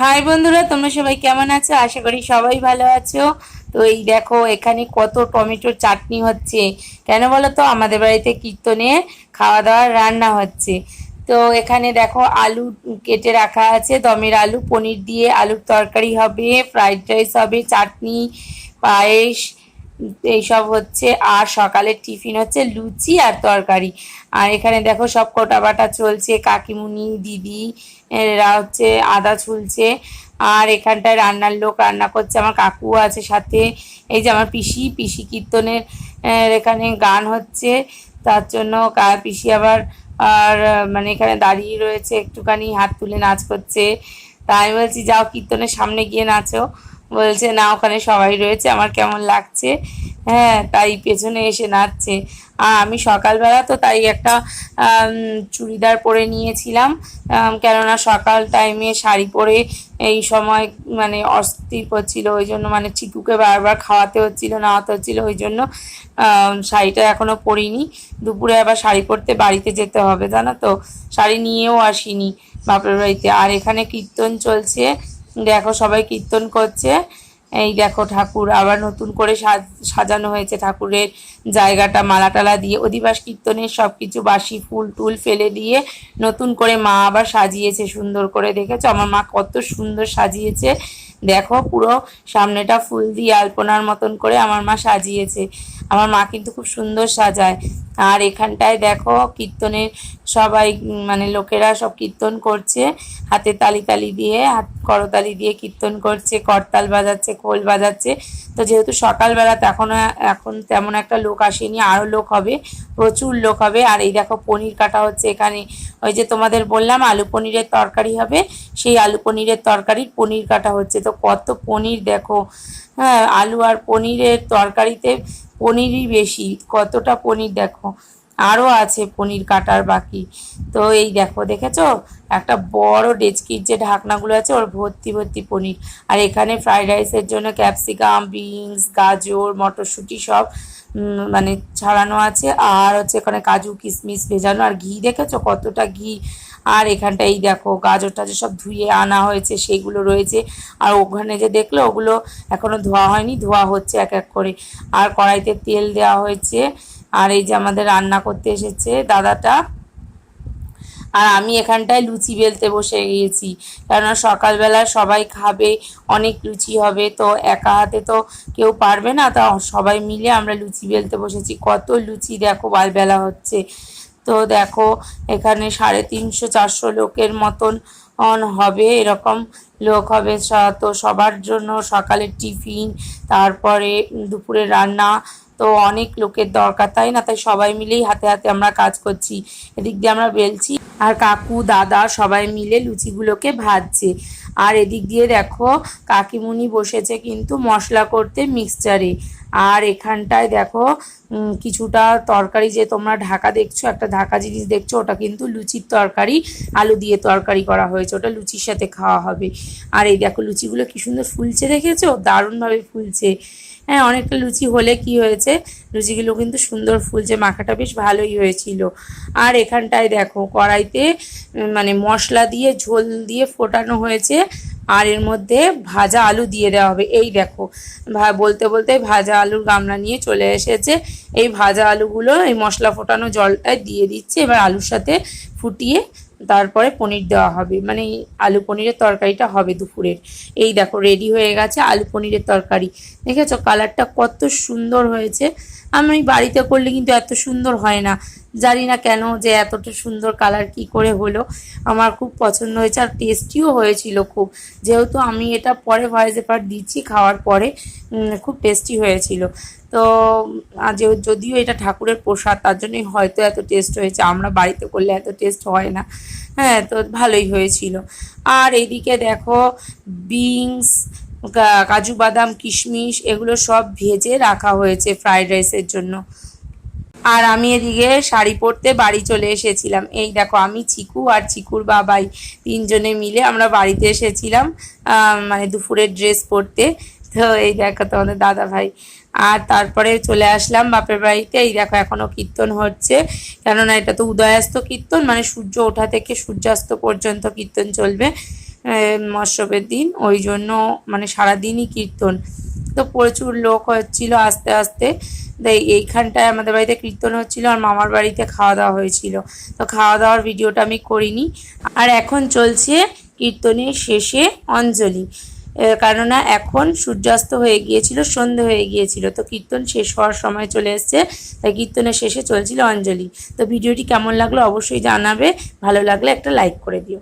High বন্ধুরা, তোমরা সবাই কেমন আছো? আশা করি সবাই ভালো আছো। তো এই দেখো, এখানে কত টমেটোর চাটনি হচ্ছে। কেন বলো তো আমাদের বাড়িতে কীর্তনে খাওয়া দাওয়া রান্না হচ্ছে। তো এখানে দেখো, আলু কেটে রাখা আছে। দমের আলু, পনির দিয়ে আলুর তরকারি হবে, ফ্রাইড রাইস হবে, চাটনি, পায়েস এইসব হচ্ছে, আর সকালের টিফিন হচ্ছে লুচি আর তরকারি। আর এখানে দেখো সব কোটা বাটা চলছে, কাকিমুনি, দিদি, এরা হচ্ছে আদা ছুলছে। আর এখানটায় রান্নার লোক রান্না করছে, আমার কাকু আছে সাথে। এই যে আমার পিসি পিসি কীর্তনের এখানে গান হচ্ছে। তার জন্য পিসি আবার, আর মানে এখানে দাঁড়িয়ে রয়েছে, একটুখানি হাত তুলে নাচ করছে। তাই বলছি, যাও কীর্তনের সামনে গিয়ে নাচো। বলছে, না, ওখানে সবাই রয়েছে, আমার কেমন লাগছে? হ্যাঁ তাই পেছনে এসে নাচছে। আর আমি সকালবেলা তো তাই একটা চুড়িদার পরে নিয়েছিলাম। কেননা সকাল টাইমে শাড়ি পরে এই সময় মানে অস্থির করছিল ওই জন্য মানে চিকুকে বারবার খাওয়াতে হচ্ছিল, নাওয়াতে হচ্ছিল, ওই জন্য শাড়িটা এখনও পরিনি। দুপুরে আবার শাড়ি পরতে বাড়িতে যেতে হবে, জানো তো? শাড়ি নিয়েও আসিনি বাপের বাড়িতে। আর এখানে কীর্তন চলছে। দেখো সবাই কীর্তন করছে। এই দেখো ঠাকুর আবার নতুন করে সাজ- সাজানো হয়েছে ঠাকুরের জায়গাটা মালা টালা দিয়ে অধিবাস কীর্তনের সব কিছু বাসি ফুল, টুল ফেলে দিয়ে নতুন করে মা আবার সাজিয়েছে সুন্দর করে, দেখেছ? আমার মা কত সুন্দর সাজিয়েছে। দেখো পুরো সামনেটা ফুল দিয়ে আলপনার মতন করে আমার মা সাজিয়েছে। আমার মা কিন্তু খুব সুন্দর সাজায়। আর এখানটায় দেখো কীর্তনের সবাই মানে লোকেরা সব কীর্তন করছে। হাতে তালি তালি দিয়ে, হাত করতালি দিয়ে কীর্তন করছে, করতাল বাজাচ্ছে, খোল বাজাচ্ছে। তো যেহেতু সকালবেলা তখন এখন তেমন একটা লোক আসেনি, আরও লোক হবে, প্রচুর লোক হবে। আর এই দেখো পনির কাটা হচ্ছে এখানে। ওই যে তোমাদের বললাম আলু পনিরের তরকারি হবে, সেই আলু পনিরের তরকারির পনির কাটা হচ্ছে। তো কত পনির দেখো। হ্যাঁ আলু আর পনিরের তরকারিতে পনিরই বেশি, কতটা পনির দেখো। আরও আছে পনির কাটার বাকি। তো এই দেখো, দেখেছ? একটা বড় ডেচকির যে ঢাকনাগুলো আছে, ওর ভর্তি ভর্তি পনির। আর এখানে ফ্রাইড রাইসের জন্য ক্যাপসিকাম, বিনস, গাজর, মটরশুঁটি সব মানে ছাড়ানো আছে। আর হচ্ছে এখানে কাজু কিশমিশ ভেজানো। আর ঘি দেখেছ? কতটা ঘি। আর এখানটা এই দেখো, গাজর টাজর সব ধুয়ে আনা হয়েছে সেগুলো রয়েছে। আর ওখানে যে দেখল ওগুলো এখনও ধোয়া হয়নি, ধোয়া হচ্ছে এক এক করে। আর কড়াইতে তেল দেওয়া হয়েছে। আর এই যে আমাদের রান্না করতে এসেছে দাদাটা। আর আমি এখানটায় লুচি বেলতে বসে গিয়েছি। কেননা সকালবেলা সবাই খাবে, অনেক লুচি হবে, তো একা হাতে তো কেউ পারবে না। তা সবাই মিলে আমরা লুচি বেলতে বসেছি। কত লুচি দেখো বেলা হচ্ছে। তো দেখো, এখানে সাড়ে তিনশো চারশো লোকের মতন, অন হবে, এরকম লোক হবে। তো সবার জন্য সকালের টিফিন, তারপরে দুপুরে রান্না, তো অনেক লোকের দরকার, তাই না? তাই সবাই মিলেই হাতে হাতে আমরা কাজ করছি। এদিক দিয়ে আমরা বেলছি। আর কাকু, দাদা সবাই মিলে লুচিগুলোকে ভাজছে। আর এদিক দিয়ে দেখো, কাকিমুনি বসেছে কিন্তু মশলা করতে মিক্সচারে আর এখানটায় দেখো কিছুটা তরকারি যে তোমরা ঢাকা দেখছ, একটা ঢাকা জিনিস দেখছ, ওটা কিন্তু লুচির তরকারি, আলু দিয়ে তরকারি করা হয়েছে, ওটা লুচির সাথে খাওয়া হবে। আর এই দেখো, লুচিগুলো কি সুন্দর ফুলছে দেখেছ? দারুণভাবে ফুলছে। হ্যাঁ অনেকটা লুচি হলে কি হয়েছে? লুচিগুলো কিন্তু সুন্দর ফুলছে, মাখাটা বেশ ভালোই হয়েছিল। আর এখানটায় দেখো, কড়াইতে মানে মশলা দিয়ে, ঝোল দিয়ে ফোটানো হয়েছে। আর এর মধ্যে ভাজা আলু দিয়ে দেওয়া হবে। এই দেখো বলতে বলতে ভাজা আলুর গামলা নিয়ে চলে এসেছে। এই ভাজা আলুগুলো, এই মশলা ফোটানো জলটায় দিয়ে দিচ্ছে। এবার আলুর সাথে ফুটিয়ে তারপরে পনির দেওয়া হবে। মানে আলু পনিরের তরকারিটা হবে দুপুরের। এই দেখো রেডি হয়ে গেছে আলু পনিরের তরকারি। দেখেছ? কালারটা কত সুন্দর হয়েছে। আমি বাড়িতে করলে কিন্তু এত সুন্দর হয় না। জানি না কেন যে এতটা সুন্দর কালার কি করে হলো। আমার খুব পছন্দ হয়েছে আর টেস্টিও হয়েছিল খুব। যেহেতু আমি এটা পরে ভয়েস এপার দিচ্ছি, খাওয়ার পরে খুব টেস্টি হয়েছিল। তো যদিও এটা ঠাকুরের প্রসাদ, তার জন্যই হয়তো এত টেস্ট হয়েছে, আমরা বাড়িতে করলে এত টেস্ট হয় না। হ্যাঁ তো ভালোই হয়েছিল। আর এইদিকে দেখো, বিনস কাজু বাদাম, কিশমিশ, এগুলো সব ভেজে রাখা হয়েছে ফ্রাইড রাইসের জন্য। আর আমি এদিকে শাড়ি পরতে বাড়ি চলে এসেছিলাম। এই দেখো, আমি চিকু আর চিকুর বাবাই তিনজনে মিলে আমরা বাড়িতে এসেছিলাম মানে দুপুরের ড্রেস পরতে। তো এই দেখো তোমাদের দাদা ভাই আর তারপরে চলে আসলাম বাপের বাড়িতে। এই দেখো এখনও কীর্তন হচ্ছে। কেননা এটা তো উদয়াস্ত কীর্তন মানে সূর্য ওঠা থেকে সূর্যাস্ত পর্যন্ত কীর্তন চলবে মৎসবের দিন। ওই জন্য মানে সারাদিনই কীর্তন। তো প্রচুর লোক হচ্ছিল আস্তে আস্তে। তাই এইখানটায় আমাদের বাড়িতে কীর্তন হচ্ছিল আর মামার বাড়িতে খাওয়া দাওয়া হয়েছিল। তো খাওয়া দাওয়ার ভিডিওটা আমি করিনি। আর এখন চলছে কীর্তনের শেষে অঞ্জলি। কেননা এখন সূর্যাস্ত হয়ে গিয়েছিল, সন্ধে হয়ে গিয়েছিল, তো কীর্তন শেষ হওয়ার সময় চলে এসছে, তাই কীর্তনের শেষে চলছিল অঞ্জলি। তো ভিডিওটি কেমন লাগল অবশ্যই জানাবে, ভালো লাগলে একটা লাইক করে দিও।